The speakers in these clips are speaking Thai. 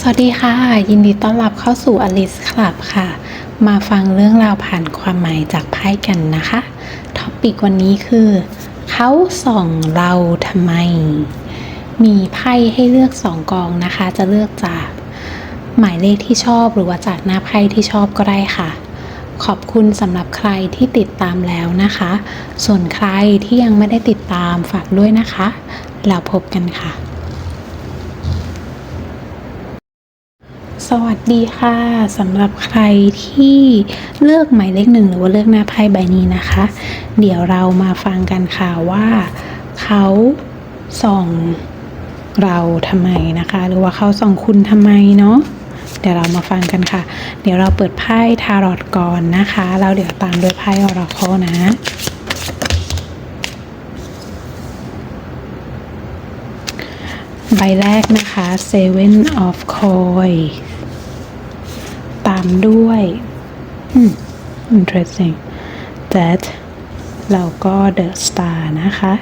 สวัสดีค่ะ ยินดีต้อนรับเข้าสู่ Alice Club ค่ะ มาฟังเรื่องราวผ่านความหมายจากไพ่กันนะคะท็อปิกวันนี้คือ เขาส่องเราทำไม มีไพ่ให้เลือกสองกองนะคะ จะเลือกจากหมายเลขที่ชอบหรือว่าจากหน้าไพ่ที่ชอบก็ได้ค่ะ ขอบคุณสำหรับใครที่ติดตามแล้วนะคะ ส่วนใครที่ยังไม่ได้ติดตามฝากด้วยนะคะแล้วพบกันค่ะ สวัสดีค่ะสำหรับใครที่เลือกหมายเลขหนึ่งหรือว่าเลือกหน้าไพ่ใบนี้นะคะ เดี๋ยวเรามาฟังกันค่ะว่าเขาส่องเราทำไมนะคะ หรือว่าเขาส่องคุณทำไมเนาะเดี๋ยวเรามาฟังกันค่ะ เดี๋ยวเราเปิดไพ่ทารอตก่อนนะคะแล้วเดี๋ยวตามด้วยไพ่ออราโคนะใบแรกนะคะ Seven of Coins ามด้วยอืม interesting that แล้วก็ The Star นะคะ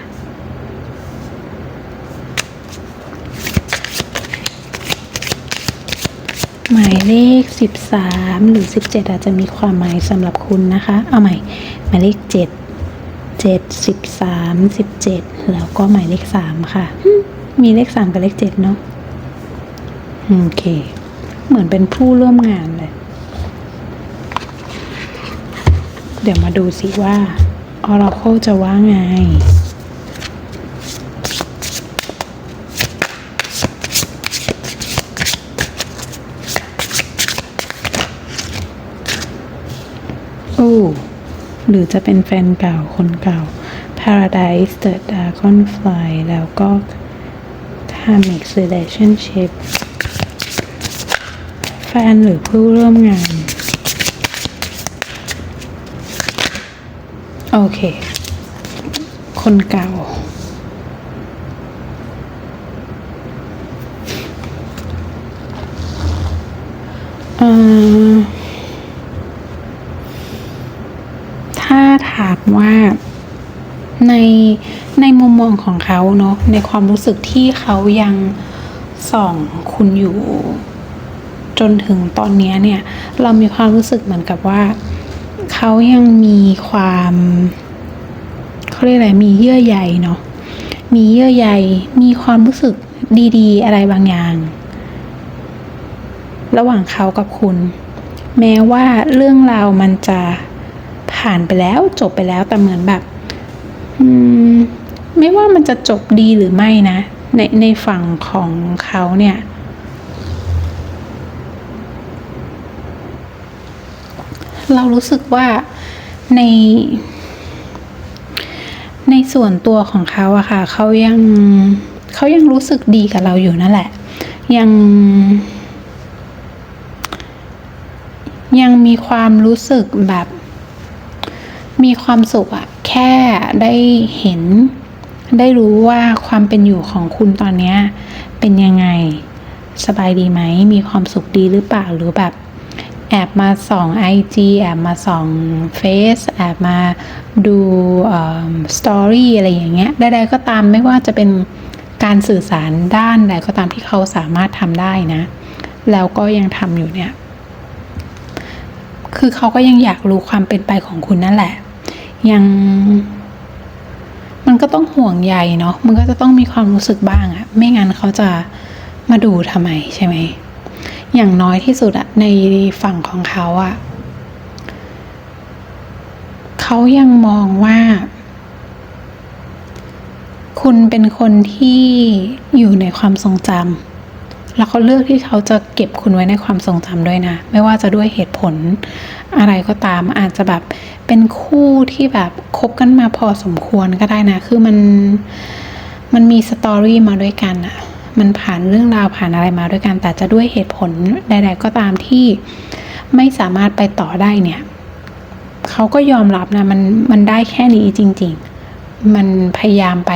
หมายเลข 13 หรือ 17 อาจจะมีความหมายสำหรับคุณนะคะ เอาใหม่ หมายเลข 7 7 13 17 แล้วก็หมายเลข 3 ค่ะ มีเลข 3 กับเลข 7 เนาะโอเค เหมือนเป็นผู้ร่วมงานเลย เดี๋ยวมาดูสิว่า Oracle จะว่าไง โอ้ หรือจะเป็นแฟนเก่าคนเก่า Paradise The Dragonfly แล้วก็ Karmic Relationship แฟนหรือผู้ร่วมงาน โอเค คนเก่าเอ่อถ้าถามว่าในในมุมมองของเขาเนาะในความรู้สึกที่เขายังส่องคุณอยู่ จนถึงตอนนี้เนี่ย เรามีความรู้สึกเหมือนกับว่า เขายังมีความเขาเรียกอะไรมีเยื่อใยเนาะมีเยื่อใยมีความรู้สึกดีๆ อะไรบางอย่าง ระหว่างเขากับคุณ แม้ว่าเรื่องราวมันจะผ่านไปแล้วจบไปแล้วแต่เหมือนแบบ อืม ไม่ว่ามันจะจบดีหรือไม่นะ ในในฝั่งของเขาเนี่ย เรารู้สึกว่าใน ในส่วนตัวของเขาอะค่ะเขายังเขายังรู้สึกดีกับเราอยู่นั่นแหละ ยัง ยังมีความรู้สึกแบบ มีความสุขอะแค่ได้เห็น ได้รู้ว่าความเป็นอยู่ของคุณตอนเนี้ยเป็นยังไงสบายดีไหม มีความสุขดีหรือเปล่าหรือแบบ แอบมาส่อง IG แอบมาส่องเฟซแอบมาดูสตอรี่อะไรอย่างเงี้ยใดๆก็ตามไม่ว่าจะเป็นการสื่อสารด้านใดก็ตามที่เขาสามารถทำได้นะ แล้วก็ยังทำอยู่เนี่ย คือเขาก็ยังอยากรู้ความเป็นไปของคุณนั่นแหละ ยัง มันก็ต้องห่วงใยเนาะมันก็จะต้องมีความรู้สึกบ้างอะไม่งั้นเขาจะมาดูทำไมใช่ไหม อย่างน้อยที่สุดอะในฝั่งของเขาอะเขายังมองว่า คุณเป็นคนที่อยู่ในความทรงจำแล้วเขาเลือกที่เขาจะเก็บคุณไว้ในความทรงจำด้วยนะ ไม่ว่าจะด้วยเหตุผลอะไรก็ตามอาจจะแบบเป็นคู่ที่แบบคบกันมาพอสมควรก็ได้นะ คือมันมันมีสตอรี่มาด้วยกันอะ มันผ่านเรื่องราวผ่านอะไรมาด้วยกัน แต่จะด้วยเหตุผลใดๆก็ตามที่ไม่สามารถไปต่อได้เนี่ยเขาก็ยอมรับนะมันมันได้แค่นี้จริง ๆ มันพยายามไป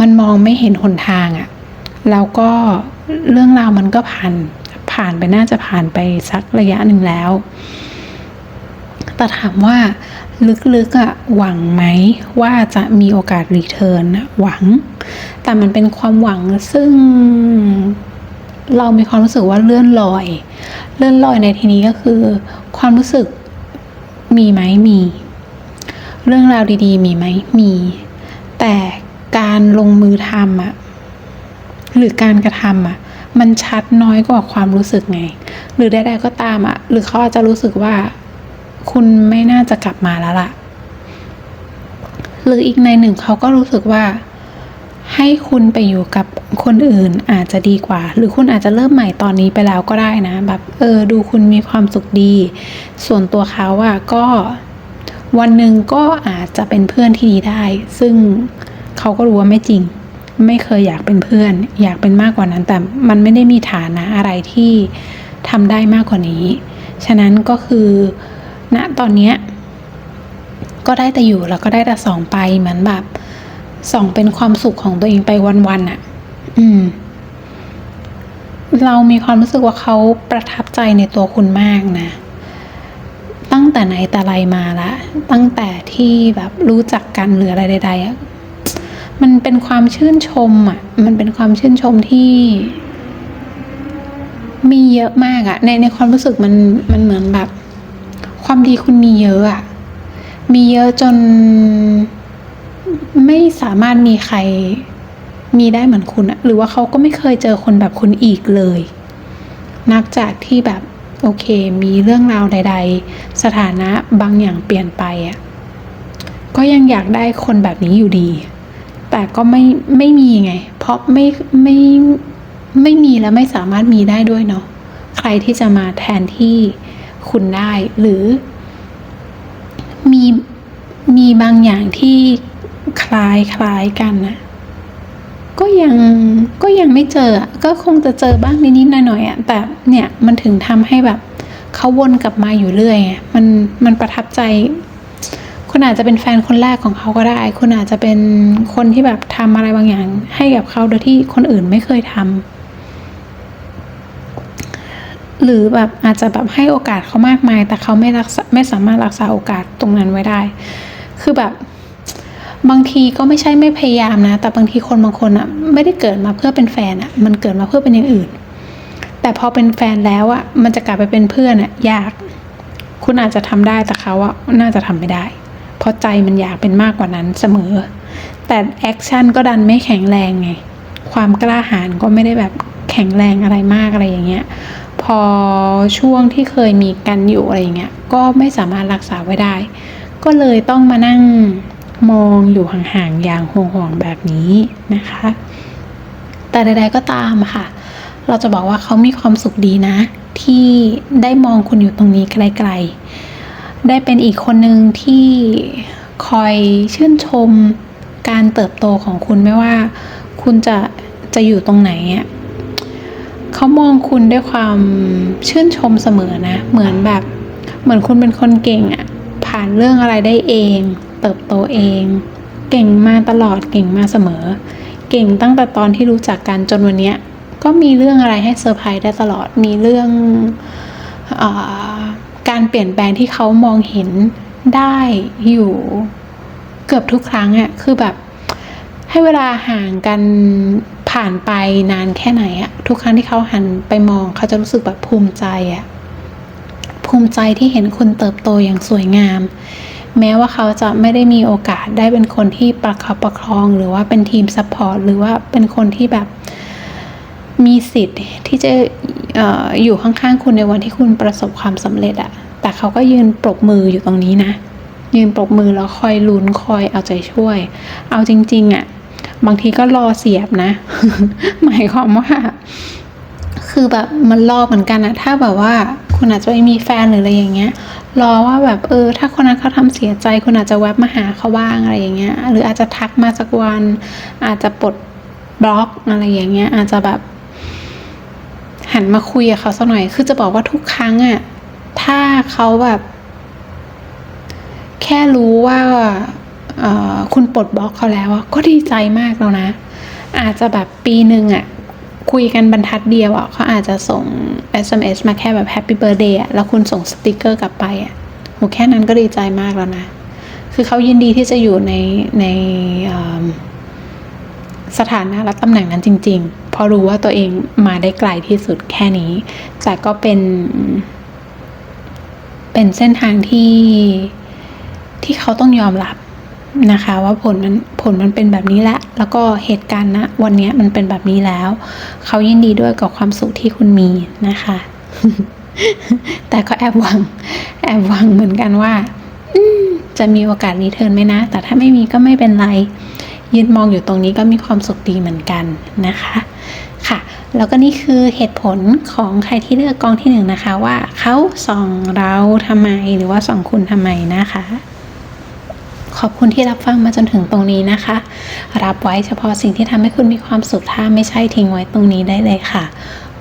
มันมองไม่เห็นหนทางอะแล้วก็เรื่องราวมันก็ผ่านผ่านไปน่าจะผ่านไปสักระยะหนึ่งแล้ว แต่ถามว่า ลึกๆอะหวังไหมว่าจะมีโอกาสรีเทิร์นอะหวัง แต่มันเป็นความหวังซึ่งเรามีความรู้สึกว่าเลื่อนลอย เลื่อนลอยในที่นี้ก็คือ ความรู้สึกมีไหมมี เรื่องราวดีๆ มีไหมมี แต่การลงมือทำอะหรือการกระทำอะมันชัดน้อยกว่าความรู้สึกไง หรือใดๆก็ตามอะหรือเขาอาจจะรู้สึกว่า คุณไม่น่าจะกลับมาแล้วล่ะ หรืออีกในหนึ่งเขาก็รู้สึกว่า ให้คุณไปอยู่กับคนอื่นอาจจะดีกว่า หรือคุณอาจจะเริ่มใหม่ตอนนี้ไปแล้วก็ได้นะ แบบ เออ ดูคุณมีความสุขดี ส่วนตัวเขาอะก็วันหนึ่งก็อาจจะเป็นเพื่อนที่ดีได้ ซึ่งเขาก็รู้ว่าไม่จริง ไม่เคยอยากเป็นเพื่อน อยากเป็นมากกว่านั้น แต่มันไม่ได้มีฐานะอะไรที่ทำได้มากกว่านี้ ฉะนั้นก็คือ ณตอนเนี้ยก็ได้แต่อยู่แล้วก็ได้แต่ส่องไปเหมือนแบบส่องเป็นความสุขของตัวเองไปวันๆอะ่ะ อืม เรามีความรู้สึกว่าเขาประทับใจในตัวคุณมากนะ ตั้งแต่ไหนแต่ไรมาละ ตั้งแต่ที่แบบรู้จักกันหรืออะไรใดๆอะ่ะมันเป็นความชื่นชมอะ มันเป็นความชื่นชมที่ มีเยอะมากอะ ในในความรู้สึกมันมันเหมือนแบบ ความดีคุณมีเยอะอะ มีเยอะจนไม่สามารถมีใครมีได้เหมือนคุณอะหรือว่าเขาก็ไม่เคยเจอคนแบบคุณอีกเลย นับจากที่แบบโอเค มีเรื่องราวใด ๆ สถานะบางอย่างเปลี่ยนไปอะก็ยังอยากได้คนแบบนี้อยู่ดี แต่ก็ไม่ไม่มีไง เพราะไม่ไม่ไม่มีและไม่สามารถมีได้ด้วยเนาะ ใครที่จะมาแทนที่ คุณได้ หรือ มีมีบางอย่างที่คล้ายคล้ายกันนะก็ยังก็ยังไม่เจอก็คงจะเจอบ้างนิดๆหน่อยๆอะแต่เนี่ยมันถึงทำให้แบบเขาวนกลับมาอยู่เรื่อยมันมันประทับใจ คุณอาจจะเป็นแฟนคนแรกของเขาก็ได้ คุณอาจจะเป็นคนที่แบบทำอะไรบางอย่าง ให้กับเขาโดยที่คนอื่นไม่เคยทำ หรือแบบอาจจะแบบให้โอกาสเขามากมาย แต่เขาไม่รักษาไม่สามารถรักษาโอกาสตรงนั้นไว้ได้ คือแบบบางทีก็ไม่ใช่ไม่พยายามนะ แต่บางทีคนบางคนอะไม่ได้เกิดมาเพื่อเป็นแฟนอะมันเกิดมาเพื่อเป็นอย่างอื่น แต่พอเป็นแฟนแล้วอะมันจะกลับไปเป็นเพื่อนอะยาก คุณอาจจะทำได้แต่เขาอะน่าจะทำไม่ได้ เพราะใจมันอยากเป็นมากกว่านั้นเสมอ แต่แอคชั่นก็ดันไม่แข็งแรงไง ความกล้าหาญก็ไม่ได้แบบแข็งแรงอะไรมากอะไรอย่างเงี้ย พอช่วงที่เคยมีกันอยู่อะไรเงี้ยก็ไม่สามารถรักษาไว้ได้ ก็เลยต้องมานั่งมองอยู่ห่างๆอย่างห่วงๆแบบนี้นะคะ แต่ใดๆก็ตามค่ะ เราจะบอกว่าเขามีความสุขดีนะ ที่ได้มองคุณอยู่ตรงนี้ไกลๆ ได้เป็นอีกคนหนึ่งที่คอยชื่นชมการเติบโตของคุณไม่ว่า คุณจะจะอยู่ตรงไหนอะ เขามองคุณด้วยความชื่นชมเสมอนะ เหมือนแบบ เหมือนคุณเป็นคนเก่งอะผ่านเรื่องอะไรได้เอง เติบโตเอง เก่งมาตลอดเก่งมาเสมอ เก่งตั้งแต่ตอนที่รู้จักกันจนวันนี้ก็มีเรื่องอะไรให้เซอร์ไพรส์ได้ตลอดมีเรื่องอการเปลี่ยนแปลงที่เขามองเห็นได้อยู่เกือบทุกครั้งอะคือแบบให้เวลาห่างกัน ผ่านไปนานแค่ไหนอะทุกครั้งที่เขาหันไปมองเขาจะรู้สึกแบบภูมิใจอะภูมิใจที่เห็นคุณเติบโตอย่างสวยงาม แม้ว่าเขาจะไม่ได้มีโอกาสได้เป็นคนที่ประคับประคอง หรือว่าเป็นทีมซัพพอร์ตหรือว่าเป็นคนที่แบบมีสิทธิ์ที่จะอออยู่ข้างๆคุณในวันที่คุณประสบความสำเร็จอะแต่เขาก็ยืนปรบมืออยู่ตรงนี้นะ ยืนปรบมือแล้วคอยลุ้นคอยเอาใจช่วย เอาจริงๆอะ บางทีก็รอเสียบนะ หมายความว่า คือแบบมันรอเหมือนกันอะถ้าแบบว่าคุณอาจจะไม่มีแฟนหรืออะไรอย่างเงี้ย รอว่าแบบเออ ถ้าคนนั้นเขาทำเสียใจ คุณอาจจะแวบมาหาเขาบ้างอะไรอย่างเงี้ย หรืออาจจะทักมาสักวัน อาจจะปลดบล็อกอะไรอย่างเงี้ย อาจจะแบบหันมาคุยกับเขาสักหน่อย คือจะบอกว่าทุกครั้งอะถ้าเขาแบบ แค่รู้ว่า คุณปลดบล็อกเขาแล้วก็ดีใจมากแล้วนะ อาจจะแบบปีหนึ่งอะคุยกันบรรทัดเดียวอะเขาอาจจะส่ง SMS มาแค่แบบ Happy Birthday อะแล้วคุณส่งสติกเกอร์กลับไปอะโหแค่นั้นก็ดีใจมากแล้วนะ คือเขายินดีที่จะอยู่ในในสถานะและตำแหน่งนั้นจริง ๆ เพราะรู้ว่าตัวเองมาได้ไกลที่สุดแค่นี้ แต่ก็เป็น เป็นเส้นทางที่ที่เขาต้องยอมรับ นะคะ ว่าผลมันผลมันเป็นแบบนี้และแล้วก็เหตุการณ์ณวันนี้มันเป็นแบบนี้แล้ว เขายินดีด้วยกับความสุขที่คุณมีนะคะ แต่ก็แอบหวัง แอบหวังเหมือนกันว่าจะมีโอกาสรีเทิร์นไหมนะ แต่ถ้าไม่มีก็ไม่เป็นไร ยืนมองอยู่ตรงนี้ก็มีความสุขดีเหมือนกันนะคะค่ะ แล้วก็นี่คือเหตุผลของใครที่เลือกกองที่หนึ่งนะคะ ว่าเขาส่องเราทำไมหรือว่าส่องคุณทำไมนะคะ ขอบคุณที่รับฟังมาจนถึงตรงนี้นะคะ รับไว้เฉพาะสิ่งที่ทำให้คุณมีความสุขถ้าไม่ใช่ทิ้งไว้ตรงนี้ได้เลยค่ะ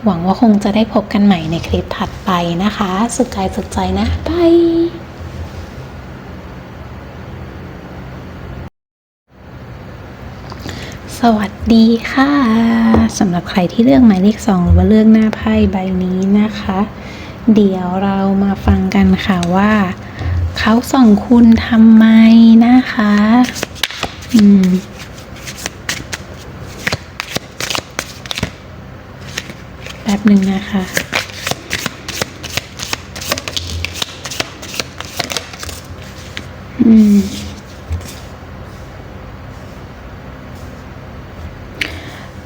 หวังว่าคงจะได้พบกันใหม่ในคลิปถัดไปนะคะ สุขกายสุขใจนะบายสวัสดีค่ะสำหรับใครที่เลือกหมายเลขสองหรือว่าเลือกหน้าไพ่ใบนี้นะคะ เดี๋ยวเรามาฟังกันค่ะว่า เขาส่องคุณทำไมนะคะ อืมแป๊บหนึ่งนะคะอืม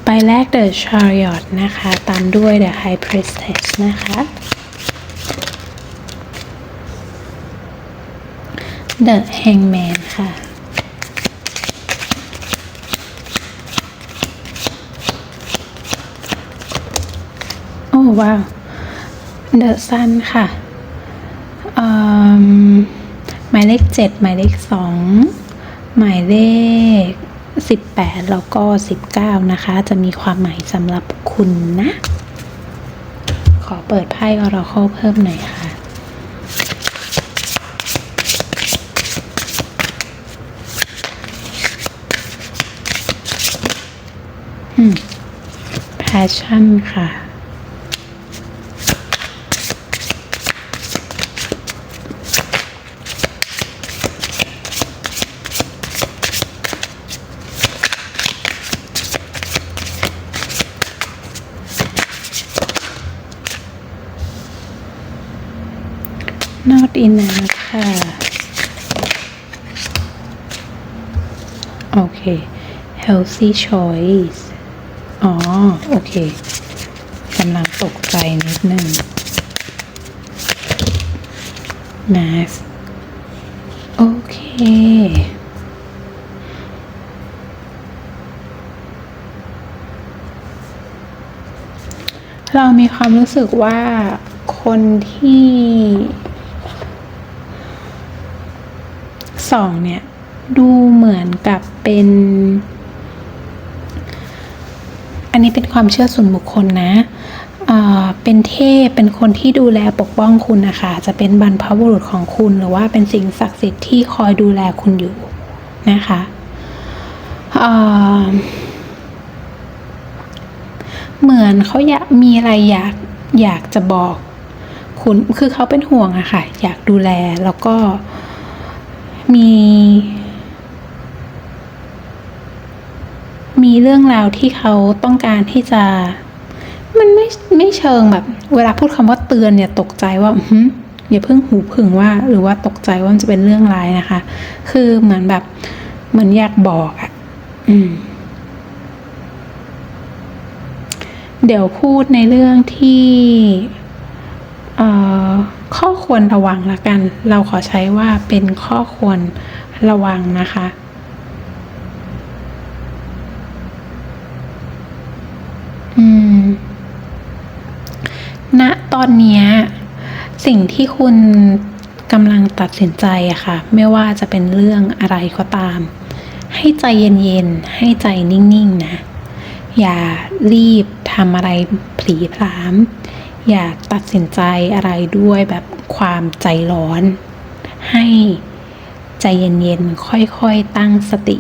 ไปแรก The Chariot นะคะ ตามด้วย The High Priestess นะคะ The Hangman ค่ะ โอ้ว้าว The Sun ค่ะหมายเลขเจ็ดหมายเลขสองหมายเลขสิบแปดแล้วก็สิบเก้านะคะ จะมีความหมายสำหรับคุณนะ ขอเปิดไพ่ออราเคิลเพิ่มหน่อยค่ะ อืม passion ค่ะ not enough ค่ะ โอเค healthy choice อ๋อ โอเคกำลังตกใจนิดนึง math โอเค เรามีความรู้สึกว่าคนที่สองเนี่ย ดูเหมือนกับเป็น อันนี้เป็นความเชื่อส่วนบุคคลนะเป็นเทพ เป็นคนที่ดูแลปกป้องคุณนะคะ จะเป็นบรรพบุรุษของคุณหรือว่าเป็นสิ่งศักดิ์สิทธิ์ที่คอยดูแลคุณอยู่นะคะเหมือนเขาอยากมีอะไรอยากอยากจะบอกคุณ คือเขาเป็นห่วงอะค่ะ อยากดูแลแล้วก็มี เรื่องราวที่เขาต้องการที่จะ มันไม่ไม่เชิงแบบ เวลาพูดคำว่าเตือนเนี่ยตกใจว่าอย่าเพิ่งหูผึ่งว่า หรือว่าตกใจว่ามันจะเป็นเรื่องร้ายนะคะ คือเหมือนแบบเหมือนอยากบอกอะอืมเดี๋ยวพูดในเรื่องที่เอ่อข้อควรระวังละกัน เราขอใช้ว่าเป็นข้อควรระวังนะคะ อืมณตอนนี้สิ่งที่คุณกำลังตัดสินใจอะค่ะ ไม่ว่าจะเป็นเรื่องอะไรก็ตาม ให้ใจเย็นๆ ให้ใจนิ่งๆนะ อย่ารีบทำอะไรผลีผลาม อย่าตัดสินใจอะไรด้วยแบบความใจร้อน ให้ใจเย็นๆ ค่อยๆ ตั้งสติ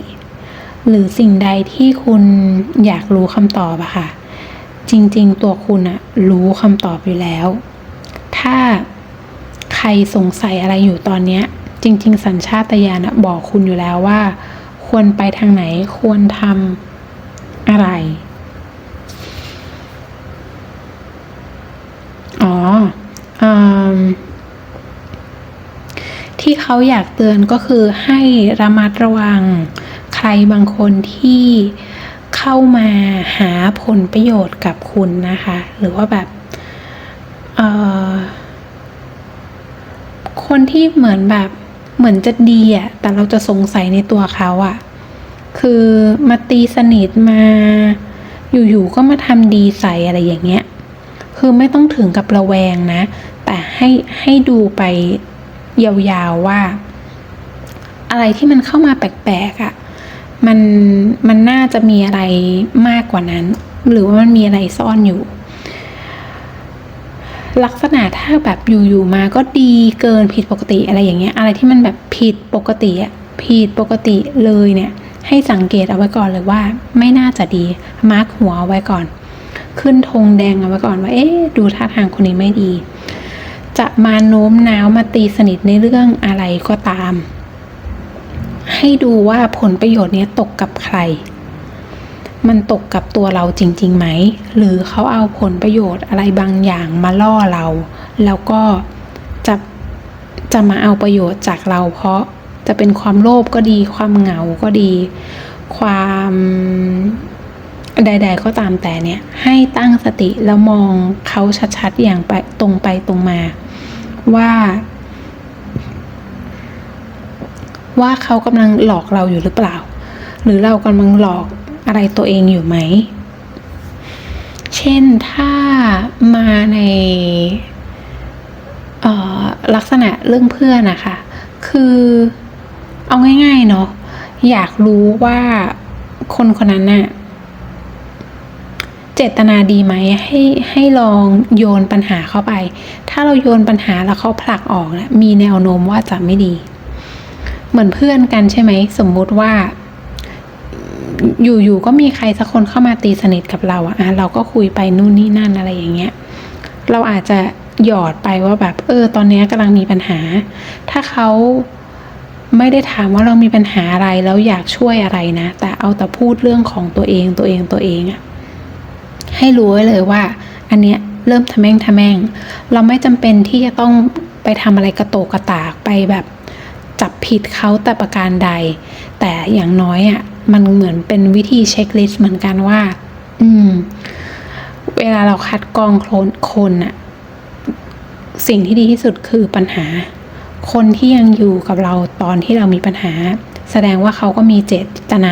หรือสิ่งใดที่คุณอยากรู้คำตอบอะค่ะ จริง ๆ ตัวคุณอะรู้คำตอบอยู่แล้ว ถ้าใครสงสัยอะไรอยู่ตอนเนี้ย จริง ๆ สัญชาตญาณบอกคุณอยู่แล้วว่า ควรไปทางไหนควรทำอะไร อ๋ออที่เขาอยากเตือนก็คือให้ระมัดระวัง ใครบางคนที่ เข้ามาหาผลประโยชน์กับคุณนะคะ หรือว่าแบบคนที่เหมือนแบบเหมือนจะดีอะแต่เราจะสงสัยในตัวเขาอะคือมาตีสนิทมา อยู่ๆก็มาทำดีใส่อะไรอย่างเงี้ย คือไม่ต้องถึงกับระแวงนะ แต่ให้ให้ดูไปยาวๆว่า อะไรที่มันเข้ามาแปลกๆอะ่ะ มันมันน่าจะมีอะไรมากกว่านั้น หรือว่ามันมีอะไรซ่อนอยู่ ลักษณะถ้าแบบอยู่ๆมาก็ดีเกินผิดปกติอะไรอย่างเงี้ย อะไรที่มันแบบผิดปกติอะผิดปกติเลยเนี่ย ให้สังเกตเอาไว้ก่อนเลยว่า ไม่น่าจะดีมาร์กหัวเอาไว้ก่อน ขึ้นธงแดงเอาไว้ก่อนว่า เอ๊ะดูท่าทางคนนี้ไม่ดี จะมาโน้มน้าวมาตีสนิทในเรื่องอะไรก็ตาม ให้ดูว่าผลประโยชน์นี้ตกกับใคร มันตกกับตัวเราจริงๆไหม หรือเขาเอาผลประโยชน์อะไรบางอย่างมาล่อเรา แล้วก็จะจะมาเอาประโยชน์จากเรา เพราะจะเป็นความโลภก็ดี ความเหงาก็ดี ความใด ๆ ก็ตามแต่เนี่ย ให้ตั้งสติแล้วมองเขาชัดๆอย่างไปตรงไปตรงมา ว่า ว่าเขากำลังหลอกเราอยู่หรือเปล่า หรือเรากำลังหลอกอะไรตัวเองอยู่ไหม เช่นถ้ามาในลักษณะเรื่องเพื่อนนะคะ คือเอาง่ายๆเนาะอยากรู้ว่าคนคนนั้นน่ะเจตนาดีไหมให้ให้ลองโยนปัญหาเข้าไป ถ้าเราโยนปัญหาแล้วเขาผลักออกนะมีแนวโน้มว่าจะไม่ดี เหมือนเพื่อนกันใช่ไหมสมมุติว่า อยู่ๆก็มีใครสักคนเข้ามาตีสนิทกับเราอะอะเราก็คุยไปนู่นนี่นั่นอะไรอย่างเงี้ยเราอาจจะหยอดไปว่าแบบ เออ ตอนนี้กำลังมีปัญหา ถ้าเขาไม่ได้ถามว่าเรามีปัญหาอะไรแล้วอยากช่วยอะไรนะ แต่เอาแต่พูดเรื่องของตัวเองตัวเองตัวเองอะให้รู้ไว้เลยว่า อันเนี้ยเริ่มทะแม่งทะแม่ง เราไม่จำเป็นที่จะต้องไปทำอะไรกระโตกกระตากไปแบบ จับผิดเขาแต่ประการใด แต่อย่างน้อยอะ่ะมันเหมือนเป็นวิธีเช็คลิสต์เหมือนกันว่า อืม เวลาเราคัดกรองโคลนคนอะสิ่งที่ดีที่สุดคือปัญหา คนที่ยังอยู่กับเราตอนที่เรามีปัญหา แสดงว่าเขาก็มีเจตนา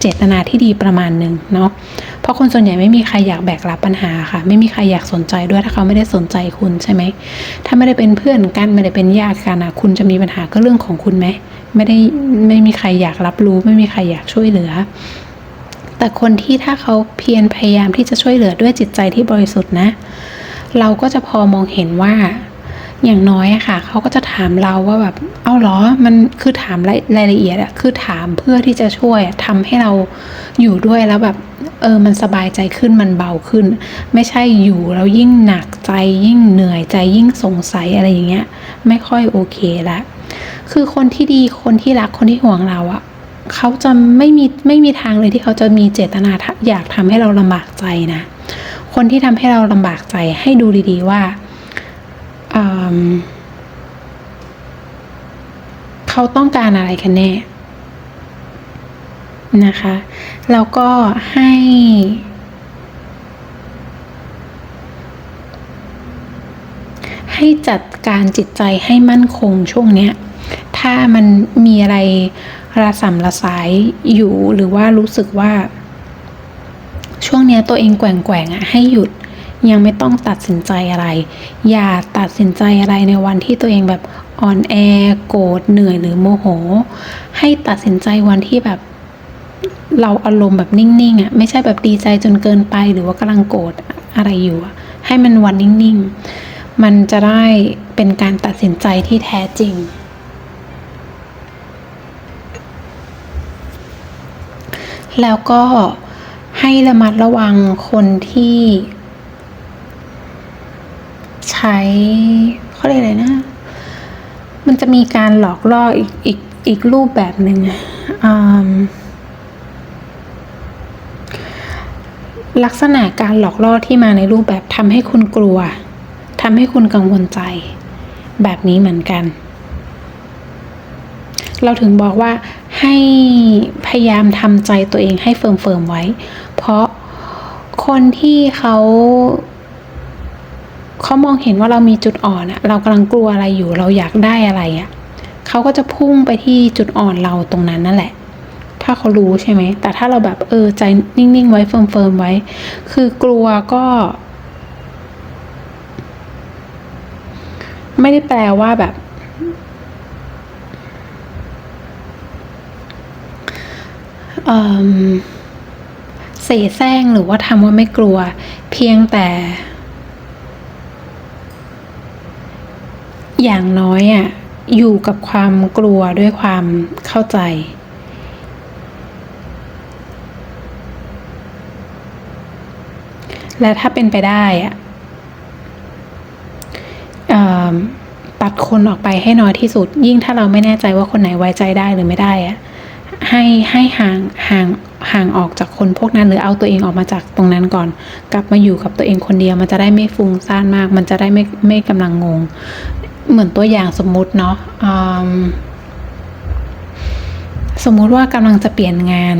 เจตนาที่ดีประมาณหนึ่งเนาะ เพราะคนส่วนใหญ่ไม่มีใครอยากแบกรับปัญหาค่ะ ไม่มีใครอยากสนใจด้วยถ้าเขาไม่ได้สนใจคุณใช่ไหม ถ้าไม่ได้เป็นเพื่อนกันไม่ได้เป็นญาติกันอะคุณจะมีปัญหาก็เรื่องของคุณไหมไม่ได้ไม่มีใครอยากรับรู้ ไม่มีใครอยากช่วยเหลือ แต่คนที่ถ้าเขาเพียรพยายามที่จะช่วยเหลือด้วยจิตใจที่บริสุทธิ์นะ เราก็จะพอมองเห็นว่า อย่างน้อยอะค่ะเขาก็จะถามเราว่าแบบเอาหรอมันคือถามรายละเอียดอะคือถามเพื่อที่จะช่วยอะทำให้เราอยู่ด้วยแล้วแบบเออมันสบายใจขึ้นมันเบาขึ้น ไม่ใช่อยู่แล้วยิ่งหนักใจยิ่งเหนื่อยใจยิ่งสงสัยอะไรอย่างเงี้ย ไม่ค่อยโอเคละคือคนที่ดีคนที่รักคนที่ห่วงเราอะเขาจะไม่มีไม่มีทางเลยที่เขาจะมีเจตนาอยากทำให้เราลำบากใจนะ คนที่ทำให้เราลำบากใจให้ดูดีๆว่า เขาต้องการอะไรกันแน่นะคะ แล้วก็ให้ ให้จัดการจิตใจให้มั่นคงช่วงเนี้ย ถ้ามันมีอะไรระสำระสายอยู่หรือว่ารู้สึกว่า ช่วงเนี้ยตัวเองแกว่งๆอะให้หยุด ยังไม่ต้องตัดสินใจอะไร อย่าตัดสินใจอะไรในวันที่ตัวเองแบบอ่อนแอโกรธเหนื่อยหรือโมโห ให้ตัดสินใจวันที่แบบเราอารมณ์แบบนิ่งๆอะไม่ใช่แบบดีใจจนเกินไปหรือว่ากำลังโกรธอะไรอยู่อะให้มันวันนิ่งๆ มันจะได้เป็นการตัดสินใจที่แท้จริง แล้วก็ให้ระมัดระวังคนที่ ช้เขาเรียกอะไรนะ มันจะมีการหลอกล่ออีกอีกอีกรูปแบบหนึ่งลักษณะการหลอกล่อที่มาในรูปแบบทำให้คุณกลัวทำให้คุณกังวลใจ แบบนี้เหมือนกัน เราถึงบอกว่าให้พยายามทำใจตัวเองให้เฟิร์มๆไว้ เพราะคนที่เขา เขามองเห็นว่าเรามีจุดอ่อนอะเรากำลังกลัวอะไรอยู่ เราอยากได้อะไรอะเขาก็จะพุ่งไปที่จุดอ่อนเราตรงนั้นนั่นแหละ ถ้าเขารู้ใช่ไหม แต่ถ้าเราแบบเออใจนิ่งๆไว้เฟิร์มๆไว้ คือกลัวก็ ไม่ได้แปลว่าแบบเอ่มเสแสร้งหรือว่าทำว่าไม่กลัว เพียงแต่ อย่างน้อยอะอยู่กับความกลัวด้วยความเข้าใจ และถ้าเป็นไปได้อะเอิ่มตัดคนออกไปให้น้อยที่สุด ยิ่งถ้าเราไม่แน่ใจว่าคนไหนไว้ใจได้หรือไม่ได้อะให้ให้ห่างห่างห่างออกจากคนพวกนั้นหรือเอาตัวเองออกมาจากตรงนั้นก่อน กลับมาอยู่กับตัวเองคนเดียว มันจะได้ไม่ฟุ้งซ่านมาก มันจะได้ไม่ไม่กำลังงง เหมือนตัวอย่างสมมุติเนาะมสมมุติว่ากำลังจะเปลี่ยนงาน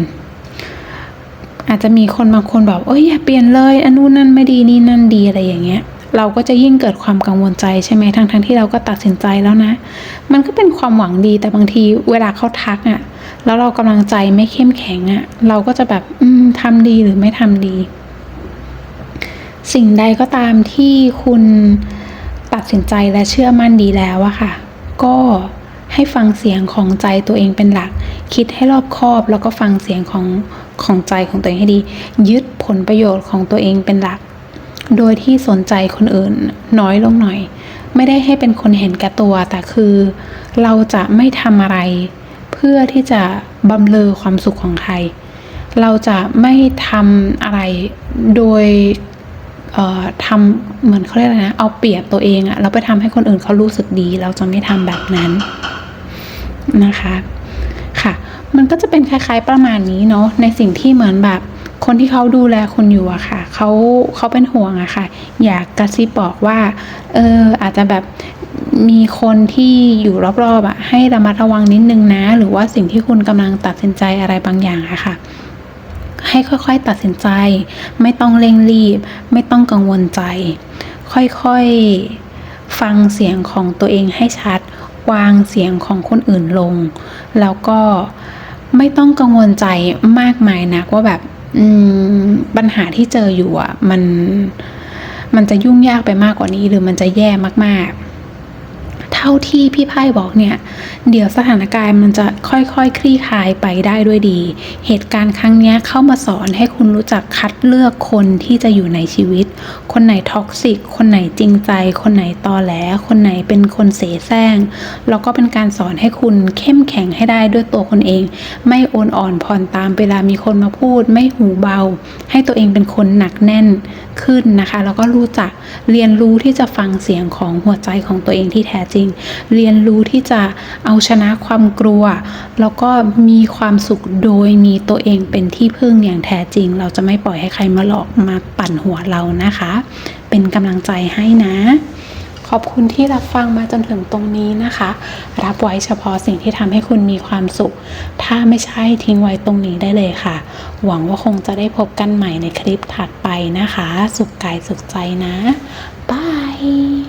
อาจจะมีคนบางคนแบบเอ้ยอย่าเปลี่ยนเลยอันนู้นนั่นไม่ดีนี่นั่นดีอะไรอย่างเงี้ย เราก็จะยิ่งเกิดความกังวลใจใช่ไหมทั้งทั้งที่เราก็ตัดสินใจแล้วนะ มันก็เป็นความหวังดีแต่บางทีเวลาเขาทักอะ่ะ แล้วเรากำลังใจไม่เข้มแข็งอะ่ะ เราก็จะแบบอืมทำดีหรือไม่ทำดี สิ่งใดก็ตามที่คุณ ตัดสินใจและเชื่อมั่นดีแล้วอะค่ะ ก็ให้ฟังเสียงของใจตัวเองเป็นหลัก คิดให้รอบคอบแล้วก็ฟังเสียงของของใจของตัวเองให้ดี ยึดผลประโยชน์ของตัวเองเป็นหลัก โดยที่สนใจคนอื่นน้อยลงหน่อย ไม่ได้ให้เป็นคนเห็นแก่ตัว แต่คือ เราจะไม่ทำอะไร เพื่อที่จะบำเรอความสุขของใคร เราจะไม่ทำอะไรโดย ทำเหมือนเขาเรียกอะไรนะ เอาเปรียบตัวเองอะเราไปทำให้คนอื่นเขารู้สึกดี เราจะไม่ทำแบบนั้นนะคะค่ะ มันก็จะเป็นคล้าย ๆประมาณนี้เนาะในสิ่งที่เหมือนแบบคนที่เขาดูแลคุณอยู่อะค่ะเขาเขาเป็นห่วงอะค่ะ อยากกระซิบบอกว่าเอออาจจะแบบมีคนที่อยู่รอบๆอะให้ระมัดระวังนิดนึงนะ หรือว่าสิ่งที่คุณกำลังตัดสินใจอะไรบางอย่างอะค่ะ ให้ค่อยๆตัดสินใจ ไม่ต้องเร่งรีบ ไม่ต้องกังวลใจ ค่อยๆฟังเสียงของตัวเองให้ชัด วางเสียงของคนอื่นลง แล้วก็ไม่ต้องกังวลใจมากมายนักว่าแบบปัญหาที่เจออยู่อะ มันมันจะยุ่งยากไปมากกว่านี้ หรือมันจะแย่มากๆ เท่าที่พี่ไพ่บอกเนี่ย เดี๋ยวสถานการณ์มันจะค่อยๆคคลี่คลายไปได้ด้วยดี เหตุการณ์ครั้งนี้เข้ามาสอนให้คุณรู้จักคัดเลือกคนที่จะอยู่ในชีวิต คนไหนท็อกซิก คนไหนจริงใจ คนไหนตอแหล คนไหนเป็นคนเสแสร้ง แล้วก็เป็นการสอนให้คุณเข้มแข็งให้ได้ด้วยตัวคนเอง ไม่โอนอ่อนผ่อนตามเวลามีคนมาพูด ไม่หูเบา ให้ตัวเองเป็นคนหนักแน่นขึ้นนะคะ แล้วก็รู้จักเรียนรู้ที่จะฟังเสียงของหัวใจของตัวเองที่แท้จริงเรียนรู้ที่จะเอาชนะความกลัว แล้วก็มีความสุขโดยมีตัวเองเป็นที่พึ่งอย่างแท้จริง เราจะไม่ปล่อยให้ใครมาหลอกมาปั่นหัวเรานะคะ เป็นกำลังใจให้นะ ขอบคุณที่รับฟังมาจนถึงตรงนี้นะคะ รับไว้เฉพาะสิ่งที่ทำให้คุณมีความสุข ถ้าไม่ใช่ทิ้งไว้ตรงนี้ได้เลยค่ะ หวังว่าคงจะได้พบกันใหม่ในคลิปถัดไปนะคะ สุขกายสุขใจนะบาย